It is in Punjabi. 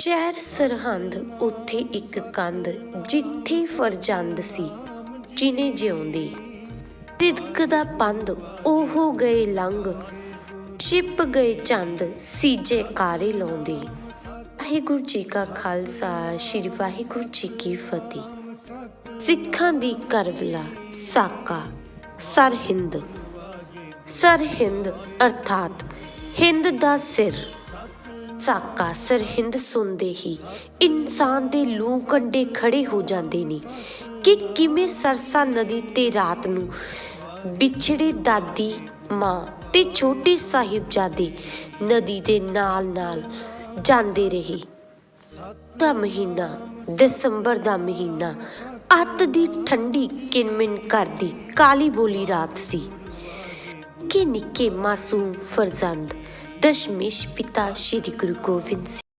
ਚੈਰ ਸਰਹੰਦ ਉੱਥੇ ਇੱਕ ਕੰਧ, ਜਿੱਥੇ ਫਰਜੰਦ ਸੀ, ਜਿਨੇ ਜਿਉਂਦੀ। ਰਿਦਕ ਦਾ ਪੰਧ ਉਹ ਗਏ ਲੰਘ ਛਿਪ ਗਏ ਚੰਦ, ਸੀਜੇ ਕਾਰੇ ਲਾਉਂਦੇ। ਵਾਹਿਗੁਰੂ ਜੀ ਕਾ ਖਾਲਸਾ, ਸ੍ਰੀ ਵਾਹਿਗੁਰੂ ਜੀ ਕੀ ਫਤਿਹ। ਸਿੱਖਾਂ ਦੀ ਕਰਵਲਾ, ਸਾਕਾ, ਸਰਹਿੰਦ। ਸਰਹਿੰਦ, ਅਰਥਾਤ, ਹਿੰਦ ਦਾ ਸਿਰ। ਸਾਕਾ ਸਰਹਿੰਦ ਸੁਣਦੇ ਹੀ ਇਨਸਾਨ ਦੇ ਲੂ ਕੰਡੇ ਖੜੇ ਹੋ ਜਾਂਦੇ ਨੇ ਕਿ ਕਿਵੇਂ ਸਰਸਾ ਨਦੀ ਤੇ ਰਾਤ ਨੂੰ ਵਿਛੜੇ ਦਾਦੀ ਮਾਂ ਤੇ ਛੋਟੇ ਸਾਹਿਬਜ਼ਾਦੇ ਨਦੀ ਦੇ ਨਾਲ ਨਾਲ ਜਾਂਦੇ ਰਹੇ। ਦਾ ਮਹੀਨਾ, ਦਸੰਬਰ ਦਾ ਮਹੀਨਾ, ਅੱਤ ਦੀ ਠੰਡੀ ਕਿਨਮਿਨ ਕਰਦੀ ਕਾਲੀ ਬੋਲੀ ਰਾਤ ਸੀ। ਕਿ ਨਿੱਕੇ ਮਾਸੂਮ ਫਰਜ਼ੰਦ ਦਸ਼ਮੇਸ਼ ਪਿਤਾ ਸ਼੍ਰੀ ਗੁਰੂ ਗੋਬਿੰਦ ਸਿੰਘ